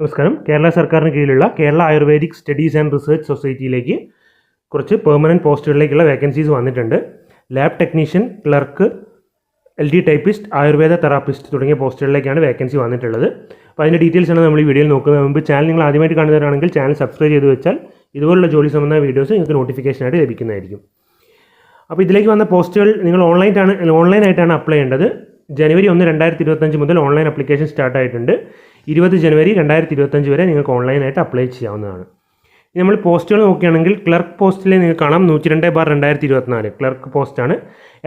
നമസ്കാരം. കേരള സർക്കാരിന് കീഴിലുള്ള Kerala Ayurvedic studies and research സൊസൈറ്റിയിലേക്ക് കുറച്ച് പെർമനന്റ് പോസ്റ്റുകളിലേക്കുള്ള വേക്കൻസീസ് വന്നിട്ടുണ്ട്. Lab technician clerk L D typist Ayurveda therapist തുടങ്ങിയ പോസ്റ്റുകളിലേക്കാണ് വേക്കൻസി വന്നിട്ടുള്ളത്. അപ്പോൾ അതിന്റെ ഡീറ്റെയിൽസ് ആണ് നമ്മൾ ഈ വീഡിയോയിൽ നോക്കുന്നത്. മുമ്പ് ചാനൽ നിങ്ങൾ ആദ്യമായിട്ട് കാണുന്നവരാണെങ്കിൽ ചാനൽ സബ്സ്ക്രൈബ് ചെയ്ത് വെച്ചാൽ ഇതുപോലുള്ള ജോലി സംബന്ധമായ വീഡിയോസ് നിങ്ങൾക്ക് നോട്ടിഫിക്കേഷനായിട്ട് ലഭിക്കുന്നതായിരിക്കും. അപ്പോൾ ഇതിലേക്ക് വന്ന പോസ്റ്റുകൾ നിങ്ങൾ ഓൺലൈനായിട്ടാണ് ഓൺലൈനായിട്ടാണ് അപ്ലൈ ചെയ്യേണ്ടത്. ജനുവരി ഒന്ന് രണ്ടായിരത്തി ഇരുപത്തഞ്ച് മുതൽ ഓൺലൈൻ അപ്ലിക്കേഷൻ സ്റ്റാർട്ട് ആയിട്ടുണ്ട്. ഇരുപത് ജനുവരി രണ്ടായിരത്തി ഇരുപത്തഞ്ച് വരെ നിങ്ങൾക്ക് ഓൺലൈനായിട്ട് അപ്ലൈ ചെയ്യാവുന്നതാണ്. നമ്മൾ പോസ്റ്റുകൾ നോക്കുകയാണെങ്കിൽ ക്ലർക്ക് പോസ്റ്റിൽ നിങ്ങൾക്ക് കാണാം നൂറ്റി രണ്ട് ബാർ രണ്ടായിരത്തി ഇരുപത്തിനാല് ക്ലർക്ക് പോസ്റ്റാണ്.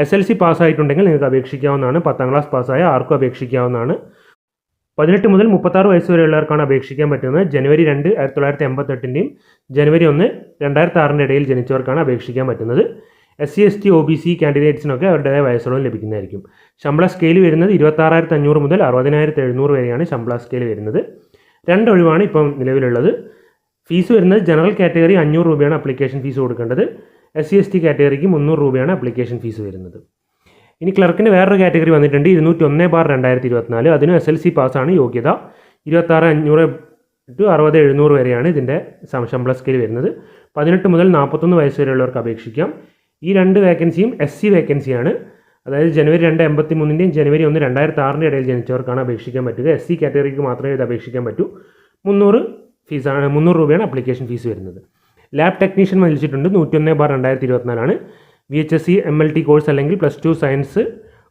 എസ് എൽ സി പാസ്സായിട്ടുണ്ടെങ്കിൽ നിങ്ങൾക്ക് അപേക്ഷിക്കാവുന്നതാണ്. പത്താം ക്ലാസ് പാസ്സായ ആർക്കും അപേക്ഷിക്കാവുന്നതാണ്. പതിനെട്ട് മുതൽ മുപ്പത്താറ് വയസ്സ് വരെയുള്ളവർക്കാണ് അപേക്ഷിക്കാൻ പറ്റുന്നത്. ജനുവരി രണ്ട് ആയിരത്തി തൊള്ളായിരത്തി എൺപത്തെട്ടിന്റെയും ജനുവരി ഒന്ന് രണ്ടായിരത്തി ആറിന്റെ ഇടയിൽ ജനിച്ചവർക്കാണ് അപേക്ഷിക്കാൻ പറ്റുന്നത്. S C S T O B C കാൻഡിഡേറ്റ്സിനൊക്കെ അവരുടേതായ വയസ്സോളം ലഭിക്കുന്നതായിരിക്കും. ശമ്പള സ്കെയിൽ വരുന്നത് ഇരുപത്താറായിരത്തി അഞ്ഞൂറ് മുതൽ അറുപതിനായിരത്തി എഴുന്നൂറ് വരെയാണ് ശമ്പള സ്കെയിൽ വരുന്നത്. രണ്ട് ഒഴിവാണ് ഇപ്പം നിലവിലുള്ളത്. ഫീസ് വരുന്നത് ജനറൽ കാറ്റഗറി അഞ്ഞൂറ് രൂപയാണ് അപ്ലിക്കേഷൻ ഫീസ് കൊടുക്കേണ്ടത്. എസ് സി എസ് ടി കാറ്റഗറിക്ക് മുന്നൂറ് രൂപയാണ് അപ്ലിക്കേഷൻ ഫീസ് വരുന്നത്. ഇനി ക്ലർക്കിന് വേറൊരു കാറ്റഗറി വന്നിട്ടുണ്ട്. ഇരുന്നൂറ്റി ഒന്ന് ബാർ രണ്ടായിരത്തി ഇരുപത്തിനാല് അതിന് എസ് എൽ സി പാസ്സാണ് യോഗ്യത. ഇരുപത്താറ് അഞ്ഞൂറ് ടു അറുപത് എഴുന്നൂറ് വരെയാണ് ഇതിന്റെ ശമ്പള സ്കെയിൽ വരുന്നത്. പതിനെട്ട് മുതൽ നാൽപ്പത്തൊന്ന് വയസ്സ് വരെയുള്ളവർക്ക് അപേക്ഷിക്കാം. ഈ രണ്ട് വേക്കൻസിയും എസ് സി വേക്കൻസിയാണ് അതായത് ജനുവരി രണ്ട് എൺപത്തി മൂന്നിന്റെയും ജനുവരി ഒന്ന് രണ്ടായിരത്തി ആറിന്റെ ഇടയിൽ ജനിച്ചവർക്കാണ് അപേക്ഷിക്കാൻ പറ്റുക. എസ് സി കാറ്റഗറിക്ക് മാത്രമേ ഇത് അപേക്ഷിക്കാൻ പറ്റൂ. മുന്നൂറ് ഫീസാണ് മുന്നൂറ് രൂപയാണ് അപ്ലിക്കേഷൻ ഫീസ് വരുന്നത്. ലാബ് ടെക്നീഷ്യൻ വിളിച്ചിട്ടുണ്ട് നൂറ്റൊന്ന് ബാർ രണ്ടായിരത്തി ഇരുപത്തിനാലാണ് V H S C M L T course അല്ലെങ്കിൽ പ്ലസ് ടു സയൻസ്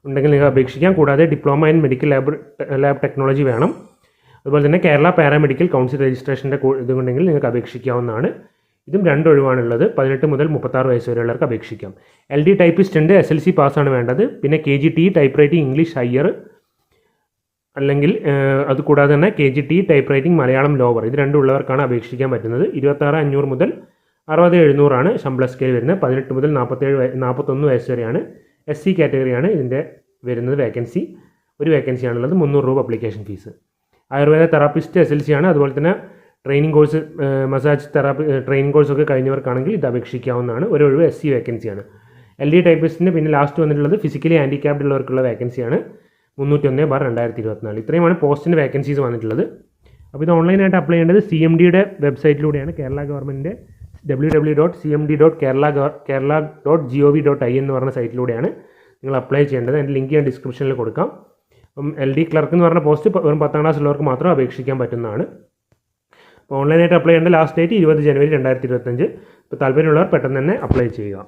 ഉണ്ടെങ്കിൽ നിങ്ങൾ അപേക്ഷിക്കാം. കൂടാതെ diploma in medical lab lab technology വേണം. അതുപോലെ തന്നെ കേരള പാരാമെഡിക്കൽ കൗൺസിൽ രജിസ്ട്രേഷന്റെ ഉണ്ടെങ്കിൽ നിങ്ങൾക്ക് അപേക്ഷിക്കാവുന്നതാണ്. ഇതും രണ്ട് ഒഴിവാണുള്ളത് പതിനെട്ട് മുതൽ മുപ്പത്താറ് വയസ്സ് വരെയുള്ളവർക്ക് അപേക്ഷിക്കാം. എൽ ഡി ടൈപ്പിസ്റ്റ് ഉണ്ട് എസ് എൽ സി പാസ്സാണ് വേണ്ടത്. പിന്നെ K G T type writing English higher അല്ലെങ്കിൽ അതുകൂടാതെ അത് കൂടാതെ തന്നെ K G T type writing Malayalam lower ഇത് രണ്ടുള്ളവർക്കാണ് അപേക്ഷിക്കാൻ പറ്റുന്നത്. ഇരുപത്താറ് അഞ്ഞൂറ് മുതൽ അറുപത് എഴുന്നൂറാണ് ശമ്പള സ്കെയിൽ വരുന്നത്. പതിനെട്ട് മുതൽ നാൽപ്പത്തേഴ് നാൽപ്പത്തൊന്ന് വയസ്സ് വരെയാണ് എസ് സി കാറ്റഗറിയാണ് ഇതിന്റെ വരുന്നത് വേക്കൻസി ഒരു വേക്കൻസിയാണുള്ളത് മുന്നൂറ് രൂപ application fees Ayurveda therapist S L C ആണ്. അതുപോലെ തന്നെ training course massage therapy training കോഴ്സൊക്കെ കഴിഞ്ഞവർക്കാണെങ്കിൽ ഇത് അപേക്ഷിക്കാവുന്നതാണ്. ഒരു ഒഴിവ് എസ് സി വേക്കൻസിയാണ് എൽ ഡി ടൈപ്പിസ്റ്റിന്റെ പിന്നെ ലാസ്റ്റ് വന്നിട്ടുള്ളത് ഫിസിക്കലി ഹാൻഡിക്യാപ്ഡ് ഉള്ളവർക്കുള്ള വേക്കൻസിയാണ് മുന്നൂറ്റൊന്ന് ബാർ രണ്ടായിരത്തി ഇരുപത്തിനാല് ഇത്രയുമാണ് പോസ്റ്റിന്റെ വേക്കൻസീസ് വന്നിട്ടുള്ളത്. അപ്പോൾ ഇത് ഓൺലൈനായിട്ട് അപ്ലൈ ചെയ്യേണ്ടത് സി എം ഡിയുടെ വെബ്സൈറ്റിലൂടെയാണ് കേരള ഗവൺമെന്റിന്റെ W W dot C M D dot Kerala Kerala dot G O V dot I എന്ന് പറഞ്ഞ സൈറ്റിലൂടെയാണ് നിങ്ങൾ അപ്ലൈ ചെയ്യേണ്ടത്. അതിന്റെ ലിങ്ക് ഞാൻ ഡിസ്ക്രിപ്ഷനിൽ കൊടുക്കാം. അപ്പം എൽ ഡി ക്ലർക്ക് എന്ന് പറഞ്ഞ പോസ്റ്റ് വെറും പത്താം ക്ലാസ് ഉള്ളവർക്ക് മാത്രം അപേക്ഷിക്കാൻ പറ്റുന്നതാണ്. അപ്പോൾ ഓൺലൈനായിട്ട് അപ്ലൈ ചെയ്യേണ്ട ലാസ്റ്റ് ഡേറ്റ് ഇരുപത് ജനുവരി രണ്ടായിരത്തി ഇരുപത്തഞ്ച് ഇപ്പോൾ താല്പര്യമുള്ളവർ പെട്ടെന്ന് തന്നെ അപ്ലൈ ചെയ്യുക.